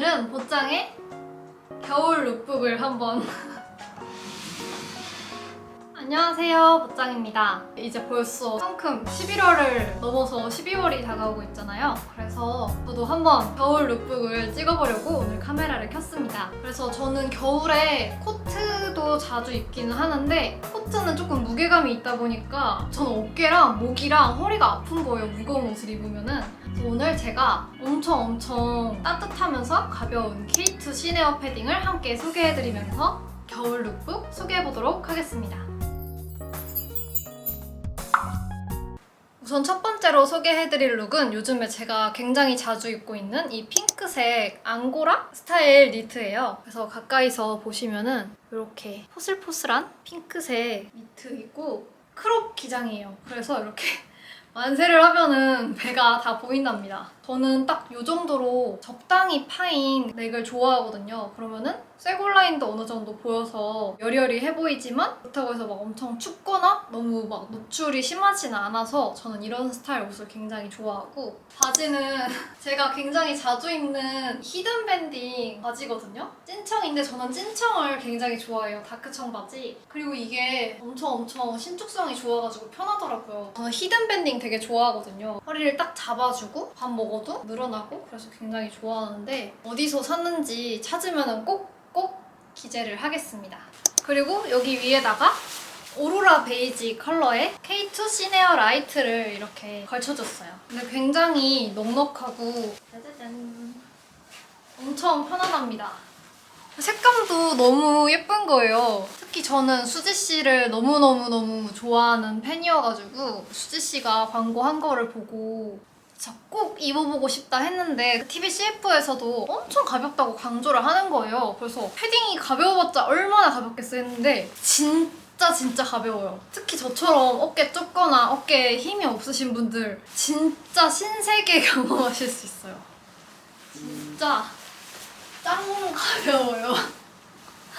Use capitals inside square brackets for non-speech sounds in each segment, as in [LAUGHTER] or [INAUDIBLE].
오늘은 보짱의 겨울 룩북을 한번 [LAUGHS] 안녕하세요 보짱입니다. 이제 벌써 성큼 11월을 넘어서 12월이 다가오고 있잖아요. 그래서 저도 한번 겨울 룩북을 찍어보려고 오늘 카메라를 켰습니다. 그래서 저는 겨울에 코트도 자주 입기는 하는데 코트는 조금 무게감이 있다 보니까 저는 어깨랑 목이랑 허리가 아픈 거예요. 무거운 옷을 입으면은. 오늘 제가 엄청 엄청 따뜻하면서 가벼운 K2 시네어 패딩을 함께 소개해드리면서 겨울 룩북 소개해보도록 하겠습니다. 우선 첫 번째로 소개해드릴 룩은 요즘에 제가 굉장히 자주 입고 있는 이 핑크색 앙고라 스타일 니트예요. 그래서 가까이서 보시면은 이렇게 포슬포슬한 핑크색 니트이고 크롭 기장이에요. 그래서 이렇게 만세를 하면은 배가 다 보인답니다. 저는 딱이 정도로 적당히 파인 넥을 좋아하거든요. 그러면은 쇄골 라인도 어느 정도 보여서 여리여리해 보이지만 그렇다고 해서 막 엄청 춥거나 너무 막 노출이 심하지는 않아서 저는 이런 스타일 옷을 굉장히 좋아하고 바지는 [LAUGHS] 제가 굉장히 자주 입는 히든 밴딩 바지거든요. 찐청인데 저는 찐청을 굉장히 좋아해요. 다크청 바지. 그리고 이게 엄청 엄청 신축성이 좋아가지고 편하더라고요. 저는 히든 밴딩 되게 좋아하거든요. 허리를 딱 잡아주고 밥 먹 어도 늘어나고 그래서 굉장히 좋아하는데 어디서 샀는지 찾으면 꼭 꼭 기재를 하겠습니다. 그리고 여기 위에다가 오로라 베이지 컬러의 K2 시네어 라이트를 이렇게 걸쳐줬어요. 근데 굉장히 넉넉하고 짜자잔 엄청 편안합니다. 색감도 너무 예쁜 거예요. 특히 저는 수지 씨를 너무너무너무 좋아하는 팬이어가지고 수지 씨가 광고한 거를 보고 진짜 꼭 입어보고 싶다 했는데 TV CF에서도 엄청 가볍다고 강조를 하는 거예요. 그래서 패딩이 가벼워봤자 얼마나 가볍겠어 했는데 진짜 진짜 가벼워요. 특히 저처럼 어깨 좁거나 어깨에 힘이 없으신 분들 진짜 신세계 [LAUGHS] 경험하실 수 있어요. 진짜 짱 가벼워요.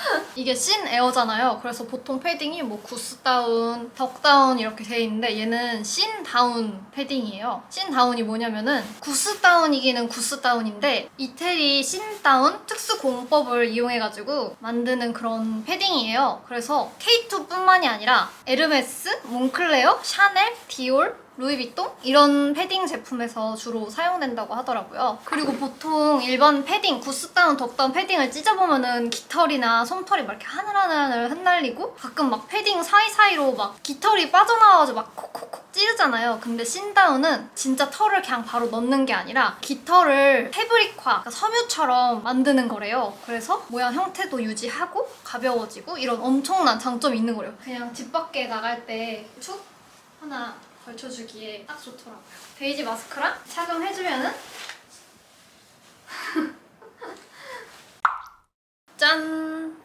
[LAUGHS] 이게 신 에어잖아요. 그래서 보통 패딩이 뭐 구스 다운, 덕 다운 이렇게 돼 있는데 얘는 신 다운 패딩이에요. 신 다운이 뭐냐면은 구스 다운이기는 구스 다운인데 이태리 신 다운 특수 공법을 이용해가지고 만드는 그런 패딩이에요. 그래서 K2뿐만이 아니라 에르메스, 몽클레어, 샤넬, 디올, 루이비통 이런 패딩 제품에서 주로 사용된다고 하더라고요. 그리고 보통 일반 패딩, 구스다운, 덕다운 패딩을 찢어보면은 깃털이나 솜털이 막 이렇게 하늘하늘 흩날리고 가끔 막 패딩 사이사이로 막 깃털이 빠져나와서 막 콕콕콕 찌르잖아요. 근데 신다운은 진짜 털을 그냥 바로 넣는 게 아니라 깃털을 패브릭화, 그러니까 섬유처럼 만드는 거래요. 그래서 모양 형태도 유지하고 가벼워지고 이런 엄청난 장점이 있는 거래요. 그냥 집 밖에 나갈 때 툭 하나 걸쳐주기에 딱 좋더라고요. 베이지 마스크랑 착용해주면은 [LAUGHS] 짠!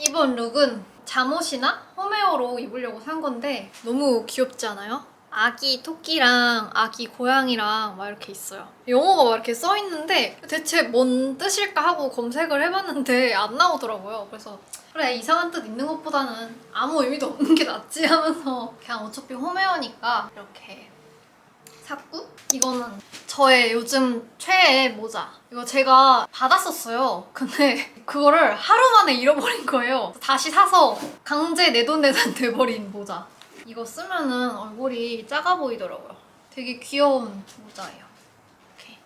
이번 룩은 잠옷이나 홈웨어로 입으려고 산 건데 너무 귀엽지 않아요? 아기 토끼랑 아기 고양이랑 막 이렇게 있어요. 영어가 막 이렇게 써 있는데 대체 뭔 뜻일까 하고 검색을 해봤는데 안 나오더라고요. 그래서 그래 이상한 뜻 있는 것보다는 아무 의미도 없는 게 낫지 하면서 그냥 어차피 홈웨어니까 이렇게 샀고 이거는 저의 요즘 최애 모자. 이거 제가 받았었어요. 근데 그거를 하루 만에 잃어버린 거예요. 다시 사서 강제 내돈내산 돼버린 모자. 이거 쓰면은 얼굴이 작아 보이더라고요. 되게 귀여운 모자예요. 이렇게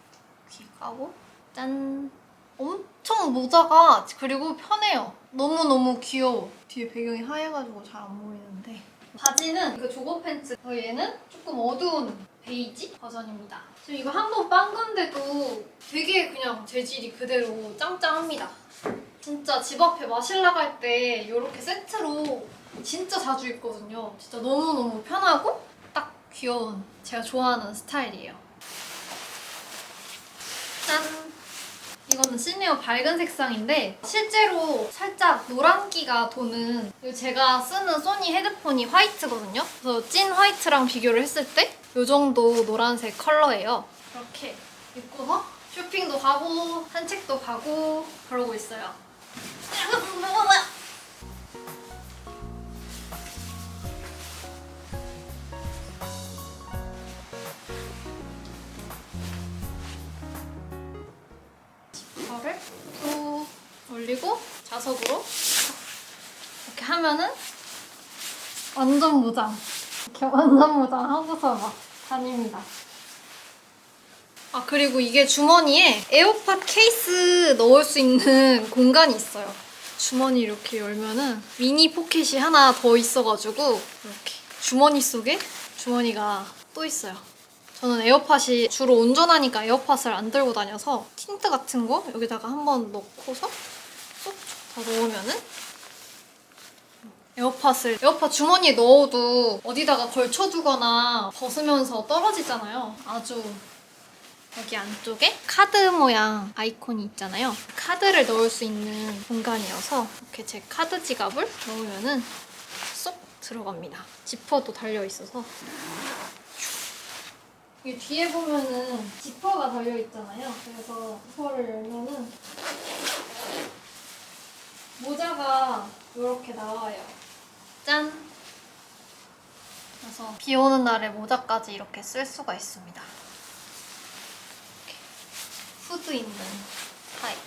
귀 까고 짠 엄청 모자가 그리고 편해요. 너무너무 귀여워. 뒤에 배경이 하얘가지고 잘 안 보이는데. 바지는 이거 조거 팬츠. 어, 얘는 조금 어두운 베이지 버전입니다. 지금 이거 한 번 빤 건데도 되게 그냥 재질이 그대로 짱짱합니다. 진짜 집 앞에 마실 나갈 때 이렇게 세트로 진짜 자주 입거든요. 진짜 너무너무 편하고 딱 귀여운 제가 좋아하는 스타일이에요. 짠! 이거는 시네어 밝은 색상인데 실제로 살짝 노란기가 도는 제가 쓰는 소니 헤드폰이 화이트거든요. 그래서 찐 화이트랑 비교를 했을 때 이 정도 노란색 컬러예요. 이렇게 입고서 쇼핑도 가고 산책도 가고 그러고 있어요. [LAUGHS] 그리고 자석으로 이렇게 하면은 완전 무장. 이렇게 완전 무장 하고서 막 다닙니다. 아 그리고 이게 주머니에 에어팟 케이스 넣을 수 있는 [LAUGHS] 공간이 있어요. 주머니 이렇게 열면은 미니 포켓이 하나 더 있어가지고 이렇게 주머니 속에 주머니가 또 있어요. 저는 에어팟이 주로 운전하니까 에어팟을 안 들고 다녀서 틴트 같은 거 여기다가 한번 넣고서 쏙 다 넣으면은 에어팟을 에어팟 주머니에 넣어도 어디다가 걸쳐두거나 벗으면서 떨어지잖아요. 아주 여기 안쪽에 카드 모양 아이콘이 있잖아요. 카드를 넣을 수 있는 공간이어서 이렇게 제 카드 지갑을 넣으면은 쏙 들어갑니다. 지퍼도 달려 있어서. 이 뒤에 보면은 지퍼가 달려 있잖아요. 그래서 지퍼를 열면은 모자가 이렇게 나와요. 짠! 그래서 비 오는 날에 모자까지 이렇게 쓸 수가 있습니다. 후드 있는 타입.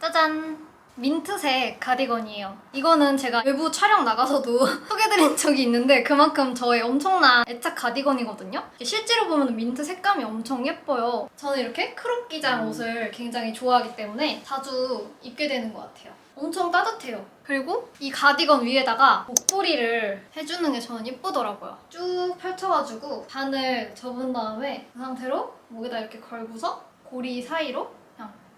짜잔! 민트색 가디건이에요. 이거는 제가 외부 촬영 나가서도 [LAUGHS] 소개드린 적이 있는데 그만큼 저의 엄청난 애착 가디건이거든요. 실제로 보면 민트 색감이 엄청 예뻐요. 저는 이렇게 크롭 기장 옷을 굉장히 좋아하기 때문에 자주 입게 되는 것 같아요. 엄청 따뜻해요. 그리고 이 가디건 위에다가 목도리를 해주는 게 저는 예쁘더라고요. 쭉 펼쳐가지고 반을 접은 다음에 그 상태로 목에다 이렇게 걸고서 고리 사이로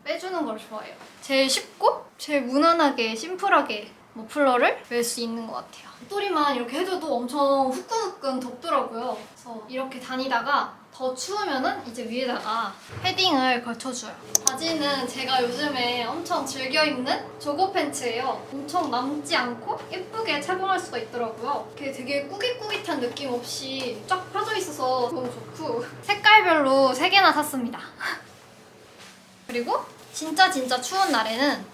빼주는 걸 좋아해요. 제일 쉽고 제일 무난하게 심플하게 머플러를 멜 수 있는 것 같아요. 목도리만 이렇게 해줘도 엄청 후끈후끈 덥더라고요. 그래서 이렇게 다니다가 더 추우면은 이제 위에다가 패딩을 걸쳐줘요. 바지는 제가 요즘에 엄청 즐겨 입는 조거 팬츠예요. 엄청 남지 않고 예쁘게 착용할 수가 있더라고요. 이렇게 되게 꾸깃꾸깃한 느낌 없이 쫙 펴져 있어서 너무 좋고 색깔별로 3개나 샀습니다. [LAUGHS] 그리고 진짜 진짜 추운 날에는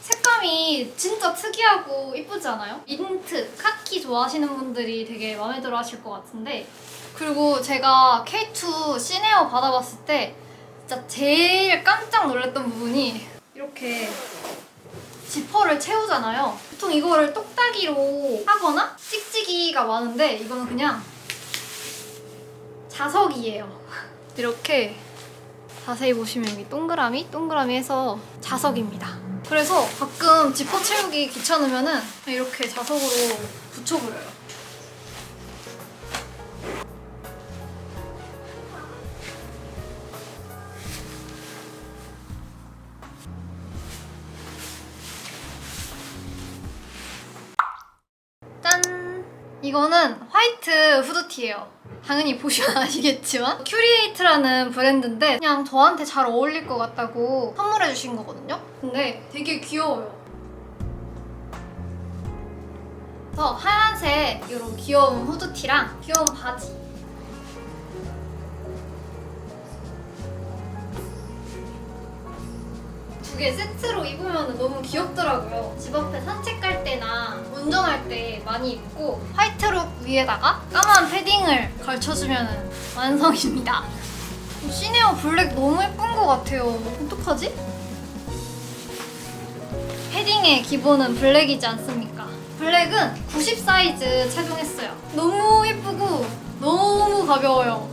색감이 진짜 특이하고 이쁘지 않아요? 민트, 카키 좋아하시는 분들이 되게 마음에 들어 하실 것 같은데 그리고 제가 K2 시네어 받아봤을 때 진짜 제일 깜짝 놀랐던 부분이 이렇게 지퍼를 채우잖아요. 보통 이거를 똑딱이로 하거나 찍찍이가 많은데 이거는 그냥 자석이에요. [LAUGHS] 이렇게 자세히 보시면 여기 동그라미, 동그라미 해서 자석입니다. 그래서 가끔 지퍼 채우기 귀찮으면은 이렇게 자석으로 붙여버려요. 짠! 이거는 화이트 후드티예요. 당연히 보시면 [LAUGHS] 아시겠지만 큐리에이트라는 브랜드인데 그냥 저한테 잘 어울릴 것 같다고 선물해 주신 거거든요. 근데 되게 귀여워요. 그래서 하얀색 이런 귀여운 후드티랑 귀여운 바지 두 개 세트로 입으면 너무 귀엽더라고요. 집 앞에 산책 할 때 많이 입고 화이트룩 위에다가 까만 패딩을 걸쳐주면 완성입니다. 시네어 블랙 너무 예쁜 것 같아요. 어떡하지? 패딩의 기본은 블랙이지 않습니까? 블랙은 90 사이즈 착용했어요. 너무 예쁘고 너무 가벼워요.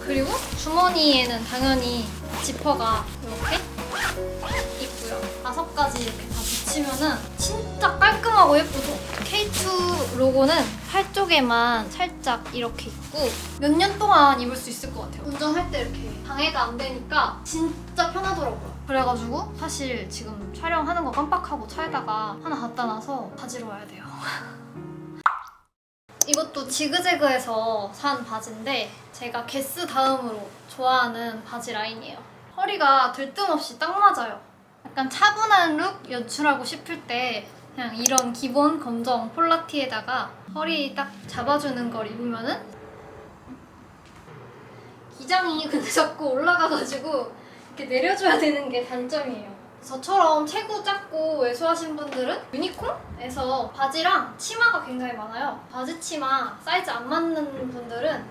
그리고 주머니에는 당연히 지퍼가 이렇게 있고요. 다섯 가지 이렇게 다 붙이면은 진짜 깔끔하고 예쁘죠? K2 로고는 팔 쪽에만 살짝 이렇게 있고 몇 년 동안 입을 수 있을 것 같아요. 운전할 때 이렇게 방해가 안 되니까 진짜 편하더라고요. 그래가지고 사실 지금 촬영하는 거 깜빡하고 차에다가 하나 갖다 놔서 가지러 와야 돼요. [LAUGHS] 이것도 지그재그에서 산 바지인데 제가 게스 다음으로 좋아하는 바지 라인이에요. 허리가 들뜸없이 딱 맞아요. 약간 차분한 룩 연출하고 싶을 때 그냥 이런 기본 검정 폴라티에다가 허리 딱 잡아주는 걸 입으면은 기장이 [LAUGHS] 근데 자꾸 올라가가지고 이렇게 내려줘야 되는 게 단점이에요. 저처럼 체구 작고 왜소하신 분들은 유니콘에서 바지랑 치마가 굉장히 많아요. 바지 치마 사이즈 안 맞는 분들은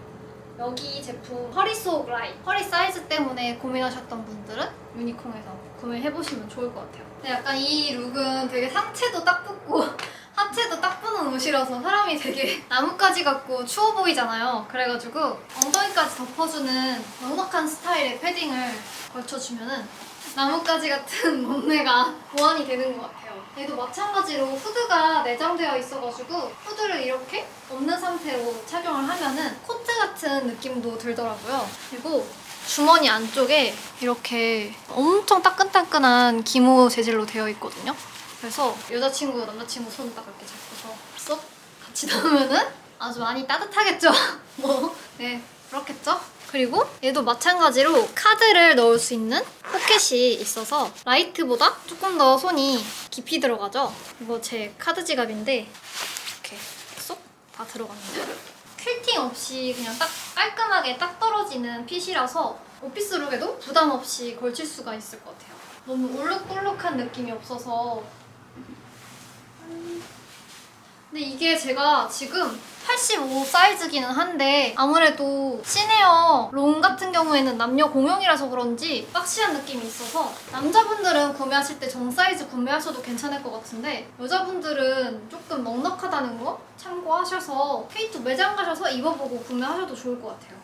여기 제품 허리 속 라인 허리 사이즈 때문에 고민하셨던 분들은 유니콘에서 구매해보시면 좋을 것 같아요 근데 약간 이 룩은 되게 상체도 딱 붙고 [LAUGHS] 하체도 딱 붙는 옷이라서 사람이 되게 [LAUGHS] 나뭇가지 같고 추워 보이잖아요 그래가지고 엉덩이까지 덮어주는 넉넉한 스타일의 패딩을 걸쳐주면은 나뭇가지 같은 [LAUGHS] 몸매가 보완이 되는 것 같아요. 얘도 마찬가지로 후드가 내장되어 있어가지고 후드를 이렇게 없는 상태로 착용을 하면은 코트 같은 느낌도 들더라고요. 그리고 주머니 안쪽에 이렇게 엄청 따끈따끈한 기모 재질로 되어 있거든요. 그래서 여자친구, 남자친구 손 딱 이렇게 잡고서 쏙 같이 넣으면은 아주 많이 따뜻하겠죠? [LAUGHS] 뭐, 네, 그렇겠죠? 그리고 얘도 마찬가지로 카드를 넣을 수 있는 포켓이 있어서 라이트보다 조금 더 손이 깊이 들어가죠. 이거 제 카드 지갑인데 이렇게 쏙 다 들어갑니다. 퀼팅 없이 그냥 딱 깔끔하게 딱 떨어지는 핏이라서 오피스룩에도 부담 없이 걸칠 수가 있을 것 같아요. 너무 울룩불룩한 느낌이 없어서 근데 이게 제가 지금 85 사이즈기는 한데 아무래도 시네어 롱 같은 경우에는 남녀 공용이라서 그런지 박시한 느낌이 있어서 남자분들은 구매하실 때 정 사이즈 구매하셔도 괜찮을 것 같은데 여자분들은 조금 넉넉하다는 거 참고하셔서 K2 매장 가셔서 입어보고 구매하셔도 좋을 것 같아요.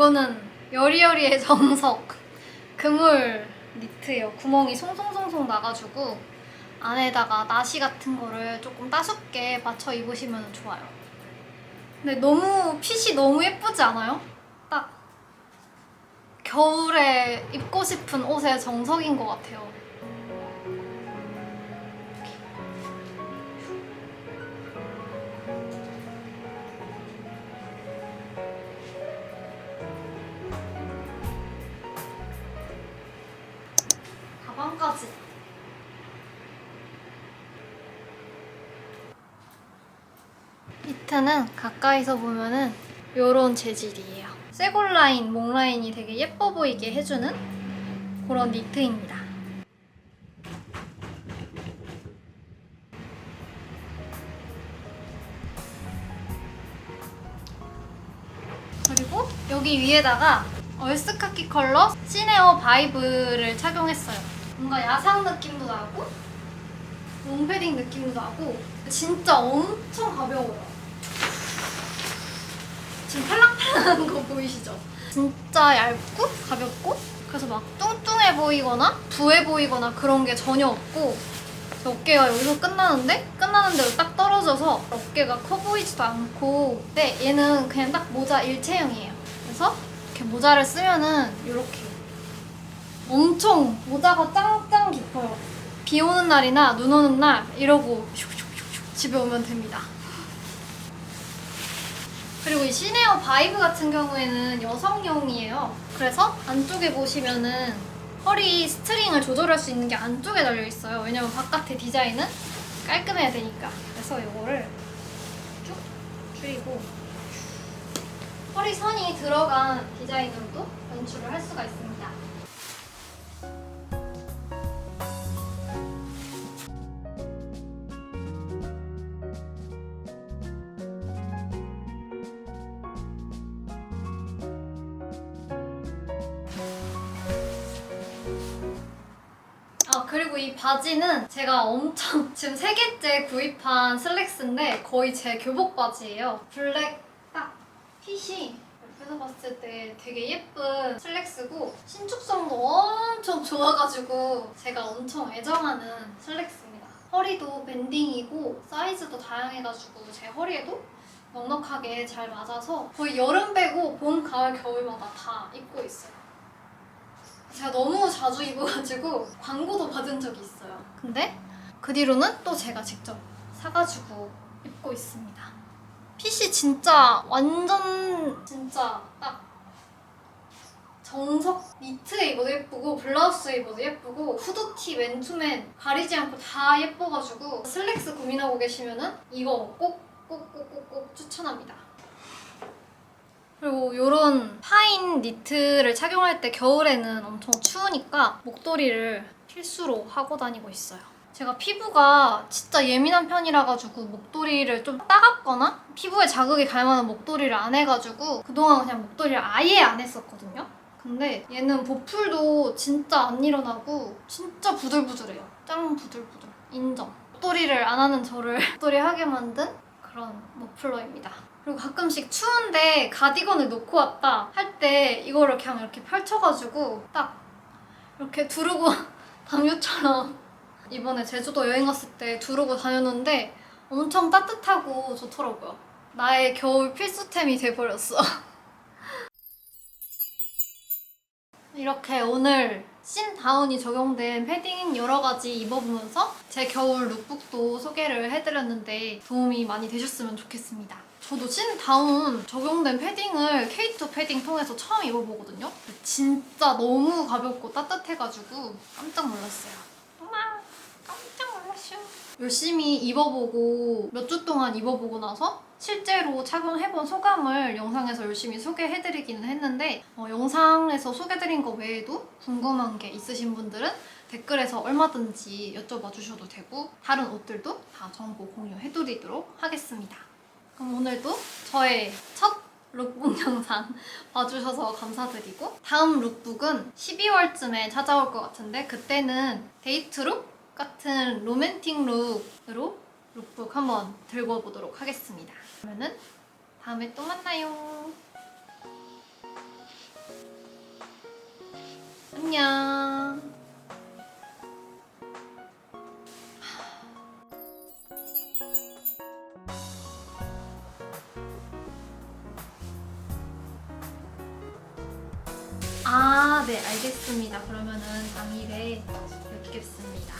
이거는 여리여리의 정석 그물 니트예요. 구멍이 송송송송 나가지고 안에다가 나시 같은 거를 조금 따숩게 맞춰 입으시면 좋아요. 근데 너무 핏이 너무 예쁘지 않아요? 딱 겨울에 입고 싶은 옷의 정석인 것 같아요. 니트는 가까이서 보면은 요런 재질이에요. 쇄골 라인, 목 라인이 되게 예뻐 보이게 해주는 그런 니트입니다. 그리고 여기 위에다가 얼스카키 컬러 시네어 바이브를 착용했어요. 뭔가 야상 느낌도 나고 롱패딩 느낌도 나고 진짜 엄청 가벼워요. 지금 팔랑팔랑한 거 보이시죠? 진짜 얇고 가볍고 그래서 막 뚱뚱해 보이거나 부해 보이거나 그런 게 전혀 없고 어깨가 여기서 끝나는데 끝나는 대로 딱 떨어져서 어깨가 커 보이지도 않고 근데 얘는 그냥 딱 모자 일체형이에요. 그래서 이렇게 모자를 쓰면은 이렇게 엄청 모자가 짱짱 깊어요. 비 오는 날이나 눈 오는 날 이러고 슉슉슉슉 집에 오면 됩니다. 그리고 이 시네어 바이브 같은 경우에는 여성용이에요. 그래서 안쪽에 보시면은 허리 스트링을 조절할 수 있는 게 안쪽에 달려 있어요. 왜냐면 바깥에 디자인은 깔끔해야 되니까. 그래서 이거를 쭉 줄이고 허리 선이 들어간 디자인으로도 연출을 할 수가 있습니다. 이 바지는 제가 엄청 [LAUGHS] 지금 세 개째 구입한 슬랙스인데 거의 제 교복 바지예요. 블랙 딱 핏이 옆에서 봤을 때 되게 예쁜 슬랙스고 신축성도 엄청 좋아가지고 제가 엄청 애정하는 슬랙스입니다. 허리도 밴딩이고 사이즈도 다양해가지고 제 허리에도 넉넉하게 잘 맞아서 거의 여름 빼고 봄, 가을, 겨울마다 다 입고 있어요. 제가 너무 자주 입어가지고 [LAUGHS] 광고도 받은 적이 있어요. 근데 그 뒤로는 또 제가 직접 사가지고 입고 있습니다. 핏이 진짜 완전 진짜 딱 정석 니트에 입어도 예쁘고 블라우스에 입어도 예쁘고 후드티 맨투맨 가리지 않고 다 예뻐가지고 슬랙스 고민하고 계시면은 이거 꼭 꼭 꼭 꼭 꼭 추천합니다. 그리고 이런 파인 니트를 착용할 때 겨울에는 엄청 추우니까 목도리를 필수로 하고 다니고 있어요. 제가 피부가 진짜 예민한 편이라 가지고 목도리를 좀 따갑거나 피부에 자극이 갈 만한 목도리를 안 해가지고 그동안 그냥 목도리를 아예 안 했었거든요. 근데 얘는 보풀도 진짜 안 일어나고 진짜 부들부들해요. 짱 부들부들. 인정. 목도리를 안 하는 저를 [LAUGHS] 목도리 하게 만든 그런 머플러입니다. 그리고 가끔씩 추운데 가디건을 놓고 왔다 할 때 이거를 그냥 이렇게 펼쳐가지고 딱 이렇게 두르고 [LAUGHS] 담요처럼 이번에 제주도 여행 갔을 때 두르고 다녔는데 엄청 따뜻하고 좋더라고요. 나의 겨울 필수템이 돼버렸어. [LAUGHS] 이렇게 오늘 신 다운이 적용된 패딩 여러 가지 입어보면서 제 겨울 룩북도 소개를 해드렸는데 도움이 많이 되셨으면 좋겠습니다. 저도 신 다운 적용된 패딩을 K2 패딩 통해서 처음 입어보거든요. 진짜 너무 가볍고 따뜻해가지고 깜짝 놀랐어요. 엄마 깜짝 놀랐어요. 열심히 입어보고 몇 주 동안 입어보고 나서 실제로 착용해본 소감을 영상에서 열심히 소개해드리기는 했는데 어, 영상에서 소개드린 거 외에도 궁금한 게 있으신 분들은 댓글에서 얼마든지 여쭤봐 주셔도 되고 다른 옷들도 다 정보 공유해드리도록 하겠습니다. 그럼 오늘도 저의 첫 룩북 영상 [LAUGHS] 봐주셔서 감사드리고 다음 룩북은 12월쯤에 찾아올 것 같은데 그때는 데이트 룩 같은 로맨틱 룩으로 룩북 한번 들고 보도록 하겠습니다. 그러면은 다음에 또 만나요. 안녕. 아, 네, 알겠습니다. 그러면은 당일에 뵙겠습니다.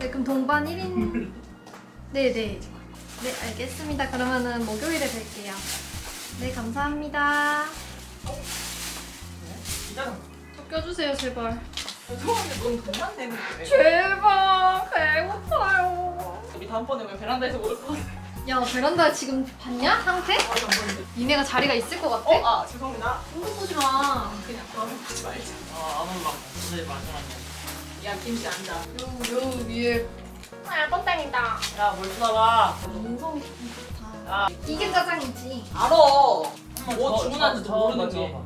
네, 그럼 동반 1인. [LAUGHS] 네, 네. 네, 알겠습니다. 그러면은 목요일에 뵐게요. 네, 감사합니다. 좀 껴주세요, 제발. 죄송한데 넌 돈만 내면 돼. 제발, 배고파요. 우리 다음번에 왜 베란다에서 먹을 거? 야, 베란다 지금 봤냐? 상태? 아직 안 보는데. 니네가 자리가 있을 것 같아? 어? 아 죄송합니다. 손도 보지 마. 그냥 그러면 보지 말자. 아, 아무 막 오늘 마지막에. 야 김치 앉아. 요, 요 위에 아 뻔땅이다. 야, 뭘 쳐다봐. 인성이 좀 좋다. 아. 이게 짜장이지. 알아. 한번 뭐 저- 주문한지도 모르는 게.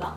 아,